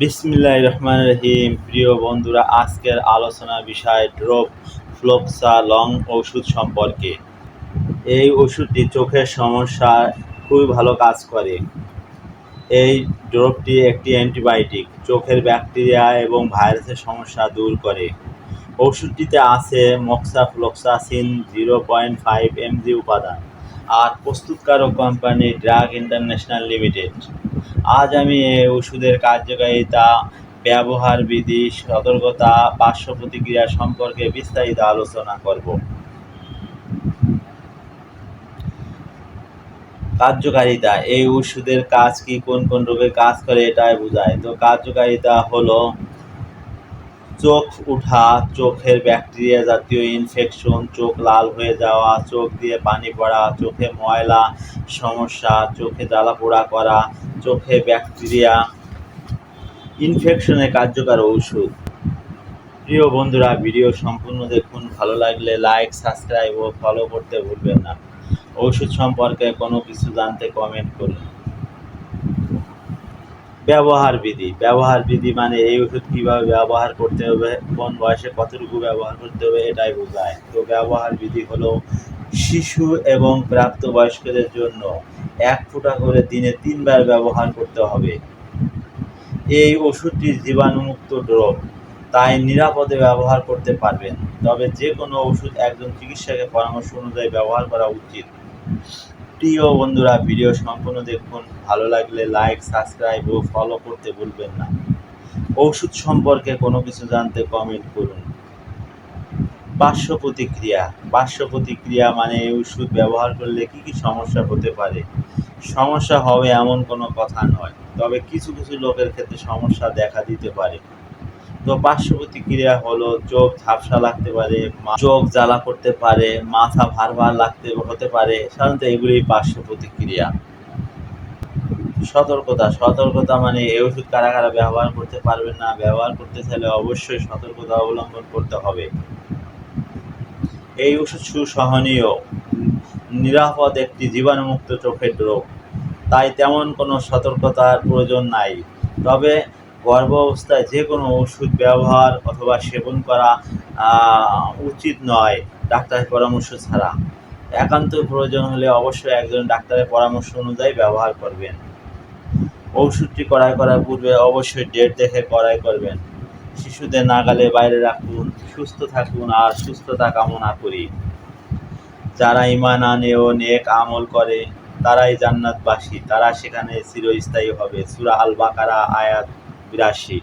বিসমিল্লাহ রহমান রহিম। প্রিয় বন্ধুরা, আজকের আলোচনা বিষয় ড্রপ ফ্লোক্সা লং ওষুধ সম্পর্কে। এই ওষুধটি চোখের সমস্যা খুবই ভালো কাজ করে। এই ড্রপটি একটি অ্যান্টিবায়োটিক, চোখের ব্যাকটেরিয়া এবং ভাইরাসের সমস্যা দূর করে। ওষুধটিতে আছে মক্সা moxifloxacin zero point five mg উপাদান আর প্রস্তুতকারক কোম্পানি ড্রাগ ইন্টারন্যাশনাল লিমিটেড। আজ আমি এই ওষুধের কার্যকারিতা, ব্যবহার বিধি, সতর্কতা, পার্শ্ব প্রতিক্রিয়া সম্পর্কে বিস্তারিত আলোচনা করব। কার্যকারিতা, এই ওষুধের কাজ কি, কোন কোন রোগে কাজ করে, এটাই বোঝায়। তো কার্যকারিতা হলো চোখ উঠা, চোখের ব্যাকটেরিয়া জাতীয় ইনফেকশন চোখ লাল হয়ে যাওয়া, চোখ দিয়ে পানি পড়া, চোখে ময়লা সমস্যা, চোখে জ্বালা পোড়া করা, চোখে ব্যাকটেরিয়া ইনফেকশনে কার্যকর ঔষধ। প্রিয় বন্ধুরা ভিডিও সম্পূর্ণ দেখুন। ভালো লাগলে লাইক সাবস্ক্রাইব ও ফলো করতে ভুলবেন না। ওষুধ সম্পর্কে কোনো কিছু জানতে কমেন্ট করুন। ব্যবহার বিধি। ব্যবহার বিধি মানে এই ওষুধ কীভাবে ব্যবহার করতে হবে, কোন বয়সে কতটুকু ব্যবহার করতে হবে এটাই বোঝায়। তো ব্যবহার বিধি হলো শিশু এবং প্রাপ্তবয়স্কদের জন্য এক ফোঁটা করে দিনে তিনবার ব্যবহার করতে হবে। এই ওষুধটি জীবাণুমুক্ত ড্রপ তাই নিরাপদে ব্যবহার করতে পারবেন। তবে যে কোনো ওষুধ একজন চিকিৎসকের পরামর্শ অনুযায়ী ব্যবহার করা উচিত। প্রিয় বন্ধুরা, ভিডিও সম্পূর্ণ দেখুন। ভালো লাগলে লাইক সাবস্ক্রাইব ও ফলো করতে ভুলবেন না। ওষুধ সম্পর্কে কোনো কিছু জানতে কমেন্ট করুন। পার্শ্ব প্রতিক্রিয়া। পার্শ্ব প্রতিক্রিয়া মানে এই ওষুধ ব্যবহার করলে কি কি সমস্যা হতে পারে? সমস্যা হবে এমন কোনো কথা নয়, তবে কিছু কিছু লোকের ক্ষেত্রে সমস্যা দেখা দিতে পারে। তো পার্শ্ব প্রতিক্রিয়া হলো চোখ ঝাপসা লাগতে পারে চোখ জ্বালা করতে পারে, মাথা ভার ভার লাগতে হতে পারে, সাধারণত এগুলি পার্শ্ব প্রতিক্রিয়া সতর্কতা সতর্কতা মানে এই ওষুধ কারা কারা ব্যবহার করতে পারবেন না, ব্যবহার করতে চাইলে অবশ্যই সতর্কতা অবলম্বন করতে হবে। এই ওষুধ সুসহনীয়, নিরাপদ একটি জীবাণুমুক্ত চোখের রোগ। তাই তেমন কোনো সতর্কতার প্রয়োজন নাই। তবে গর্ভ অবস্থায় যে কোনো ওষুধ ব্যবহার অথবা সেবন করা উচিত নয় ডাক্তারের পরামর্শ ছাড়া। একান্ত প্রয়োজন হলে অবশ্যই একজন ডাক্তারের পরামর্শ অনুযায়ী ব্যবহার করবেন। ওষুধটি করাই করার পূর্বে অবশ্যই ডেট দেখে করাই করবেন। শিশুদের নাগালে বাইরে রাখুন, সুস্থ থাকুন আর সুস্থতা কামনা করি। যারা ইমান আনে ও নেক আমল করে, তারাই জান্নাতবাসী, তারা সেখানে চিরস্থায়ী হবে। সুরা আল বাকারা আয়াত বিরাশি।